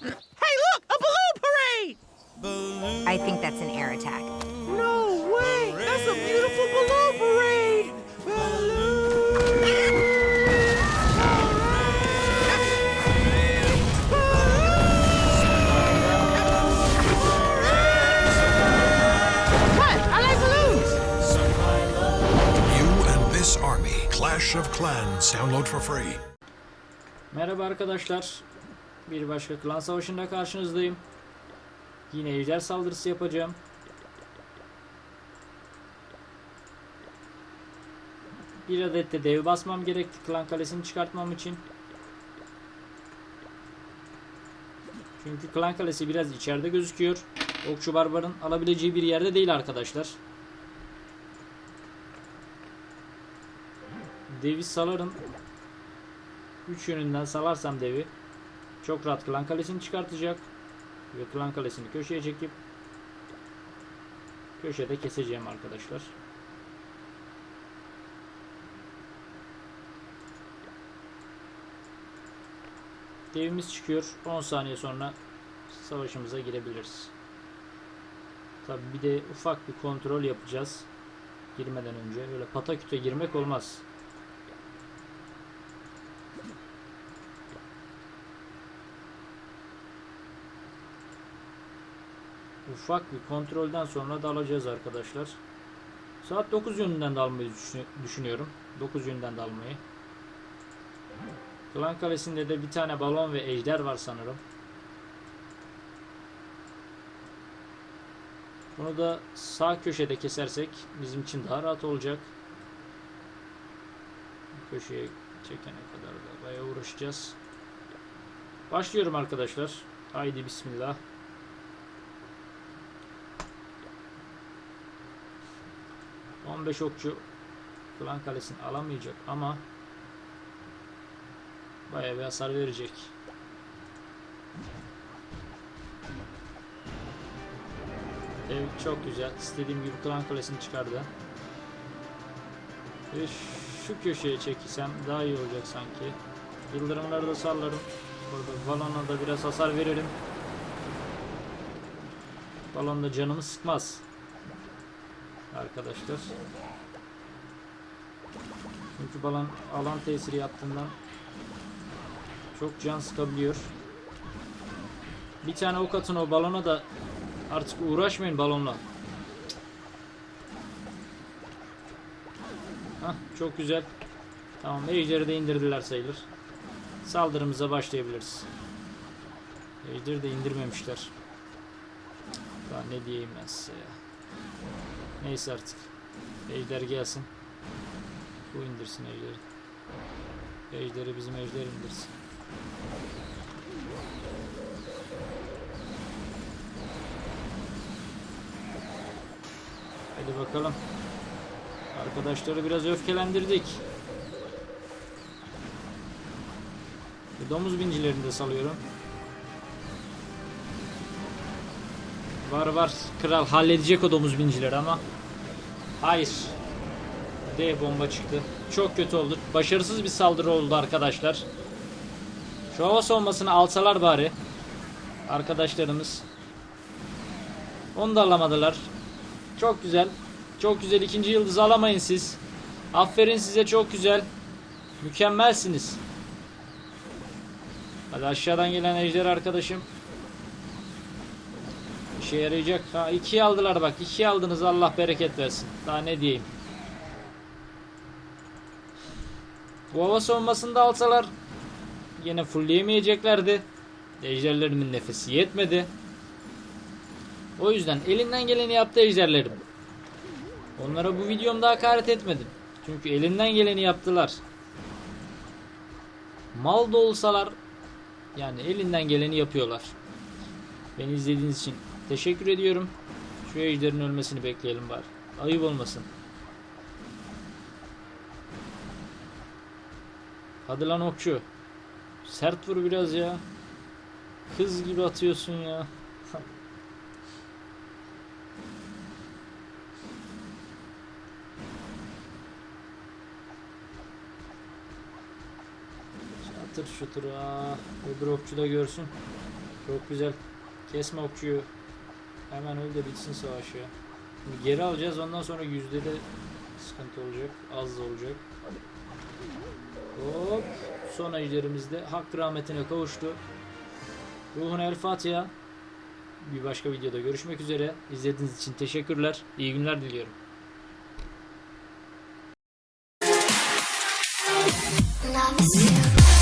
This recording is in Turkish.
Hey, look, a balloon parade! I think that's an air attack. No way! That's a beautiful balloon parade! What? I like balloons! You and this army. Clash of Clans. Download for free. Merhaba arkadaşlar. Bir başka klan savaşında karşınızdayım. Yine ejder saldırısı yapacağım. Bir adet de dev basmam gerekti klan kalesini çıkartmam için. Çünkü klan kalesi biraz içeride gözüküyor. Okçu barbarın alabileceği bir yerde değil arkadaşlar. Devi salarım. Üç yönünden salarsam devi çok rahat klan kalesini çıkartacak ve klan kalesini köşeye çekip köşede keseceğim arkadaşlar. Devimiz çıkıyor. 10 saniye sonra savaşımıza girebiliriz. Tabi bir de ufak bir kontrol yapacağız. Girmeden önce. Öyle pataküte girmek olmaz. Ufak bir kontrolden sonra dalacağız arkadaşlar. Saat 9 yönünden dalmayı düşün- düşünüyorum. 9 yönünden dalmayı. Klan Kalesi'nde de bir tane balon ve ejder var sanırım. Bunu da sağ köşede kesersek bizim için daha rahat olacak. Köşeye çekene kadar da bayağı uğraşacağız. Başlıyorum arkadaşlar. Haydi bismillah. 15 okçu klan kalesini alamayacak ama bayağı bir hasar verecek. Ev çok güzel. İstediğim gibi klan kalesini çıkardı. Ve şu köşeye çekilsem daha iyi olacak sanki. Yıldırımları da sallarım. Burada balona da biraz hasar veririm. Balon da canımı sıkmaz arkadaşlar. Çünkü balon alan tesiri yaptığından çok can sıkabiliyor. Bir tane ok atın o balona da artık uğraşmayın balonla. Hah çok güzel. Tamam ejderi de indirdiler sayılır. Saldırımıza başlayabiliriz. Ejderi de indirmemişler. Daha ne diyeyim ben size ya. Neyse artık. Ejder gelsin. Bu indirsin ejderi. Ejderi bizim ejder indirsin. Hadi bakalım. Arkadaşları biraz öfkelendirdik. Domuz bincilerini de salıyorum. Var var. Kral halledecek o domuz bincileri ama. Hayır. D bomba çıktı. Çok kötü oldu. Başarısız bir saldırı oldu arkadaşlar. Şu hava savunmasını alsalar bari. Arkadaşlarımız. Onu da alamadılar. Çok güzel. Çok güzel. İkinci yıldızı alamayın siz. Aferin size. Çok güzel. Mükemmelsiniz. Hadi aşağıdan gelen ejder arkadaşım İşe yarayacak. Ha ikiye aldılar bak. ikiye aldınız Allah bereket versin. Daha ne diyeyim. Bu hava savunmasını da alsalar yine fullleyemeyeceklerdi. Ejderlerimin nefesi yetmedi. O yüzden elinden geleni yaptı ejderlerim. Onlara bu videomda hakaret etmedim. Çünkü elinden geleni yaptılar. Mal da olsalar yani elinden geleni yapıyorlar. Beni izlediğiniz için teşekkür ediyorum. Şu ejderin ölmesini bekleyelim bari. Ayıp olmasın. Hadi lan okçu. Sert vur biraz ya. Kız gibi atıyorsun ya. Atır şutur. Aa, öbür okçu da görsün. Çok güzel. Kesme okçuyu. Hemen öl de bitsin savaş ya. Şimdi geri alacağız ondan sonra yüzde de sıkıntı olacak. Az olacak. Hop. Son ejderimizde hak rahmetine kavuştu. Ruhuna el Fatiha. Bir başka videoda görüşmek üzere. İzlediğiniz için teşekkürler. İyi günler diliyorum. Love.